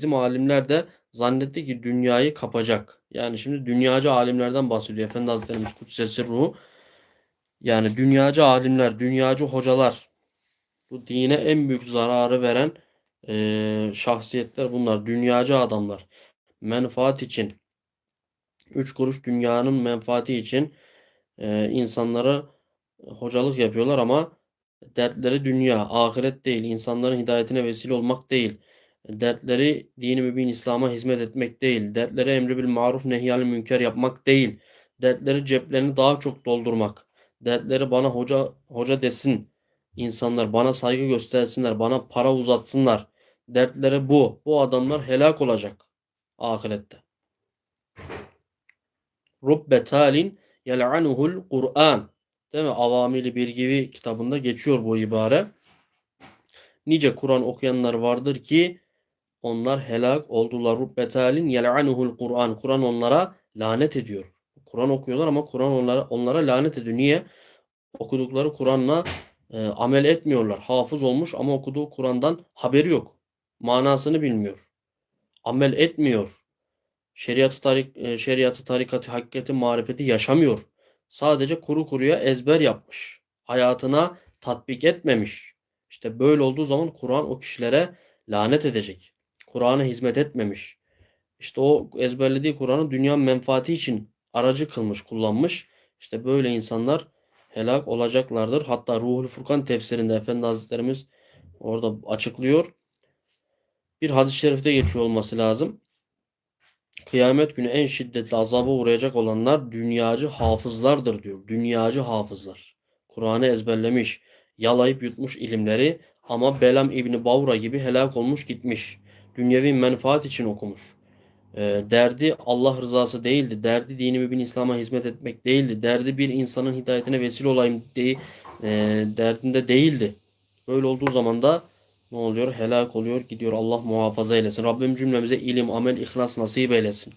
bizim alimler de zannetti ki dünyayı kapacak. Yani şimdi dünyacı alimlerden bahsediyor. Efendi Hazretlerimiz Kudsesi Ruhu. Yani dünyacı alimler, dünyacı hocalar. Bu dine en büyük zararı veren eee, şahsiyetler bunlar. Dünyacı adamlar. Menfaat için, üç kuruş dünyanın menfaati için eee, insanlara hocalık yapıyorlar ama dertleri dünya, ahiret değil, insanların hidayetine vesile olmak değil. Dertleri dini mübin İslam'a hizmet etmek değil. Dertleri emri bil maruf nehyanil münker yapmak değil. Dertleri ceplerini daha çok doldurmak. Dertleri bana hoca hoca desin. İnsanlar bana saygı göstersinler, bana para uzatsınlar. Dertleri bu. Bu adamlar helak olacak ahirette. Rubbe talin yel'anuhul Kur'an. Değil mi? Avamili Bilgivi kitabında geçiyor bu ibare. Nice Kur'an okuyanlar vardır ki onlar helak oldular. Rubbetalin yel'anuhul Kur'an. Kur'an onlara lanet ediyor. Kur'an okuyorlar ama Kur'an onlara onlara lanet ediyor. Niye? Okudukları Kur'an'la e, amel etmiyorlar. Hafız olmuş ama okuduğu Kur'an'dan haberi yok. Manasını bilmiyor. Amel etmiyor. Şeriatı tarik e, şeriatı tarikatı hakikati marifeti yaşamıyor. Sadece kuru kuruya ezber yapmış. Hayatına tatbik etmemiş. İşte böyle olduğu zaman Kur'an o kişilere lanet edecek. Kur'an'a hizmet etmemiş. İşte o ezberlediği Kur'an'ı dünya menfaati için aracı kılmış, kullanmış. İşte böyle insanlar helak olacaklardır. Hatta Ruhul Furkan tefsirinde Efendi Hazretlerimiz orada açıklıyor. Bir hadis-i şerifte geçiyor olması lazım. Kıyamet günü en şiddetli azaba uğrayacak olanlar dünyacı hafızlardır diyor. Dünyacı hafızlar. Kur'an'ı ezberlemiş, yalayıp yutmuş ilimleri ama Belam İbni Bavra gibi helak olmuş gitmiş. Dünyevi menfaat için okumuş. E, derdi Allah rızası değildi. Derdi dini mübin İslam'a hizmet etmek değildi. Derdi bir insanın hidayetine vesile olayım diye e, derdinde değildi. Böyle olduğu zaman da ne oluyor? Helak oluyor, gidiyor. Allah muhafaza eylesin. Rabbim cümlemize ilim, amel, ihlas nasip eylesin.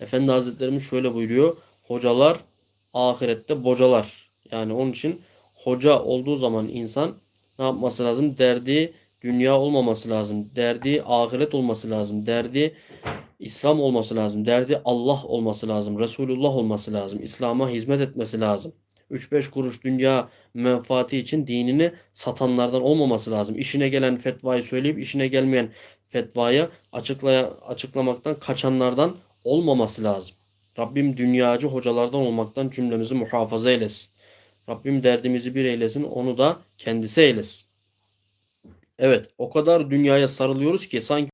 Efendi Hazretlerimiz şöyle buyuruyor. Hocalar ahirette bocalar. Yani onun için hoca olduğu zaman insan ne yapması lazım? Derdi dünya olmaması lazım. Derdi ahiret olması lazım. Derdi İslam olması lazım. Derdi Allah olması lazım. Resulullah olması lazım. İslam'a hizmet etmesi lazım. 3-5 kuruş dünya menfaati için dinini satanlardan olmaması lazım. İşine gelen fetvayı söyleyip işine gelmeyen fetvayı açıklaya, açıklamaktan kaçanlardan olmaması lazım. Rabbim dünyacı hocalardan olmaktan cümlemizi muhafaza eylesin. Rabbim derdimizi bir eylesin, onu da kendisi eylesin. Evet, o kadar dünyaya sarılıyoruz ki sanki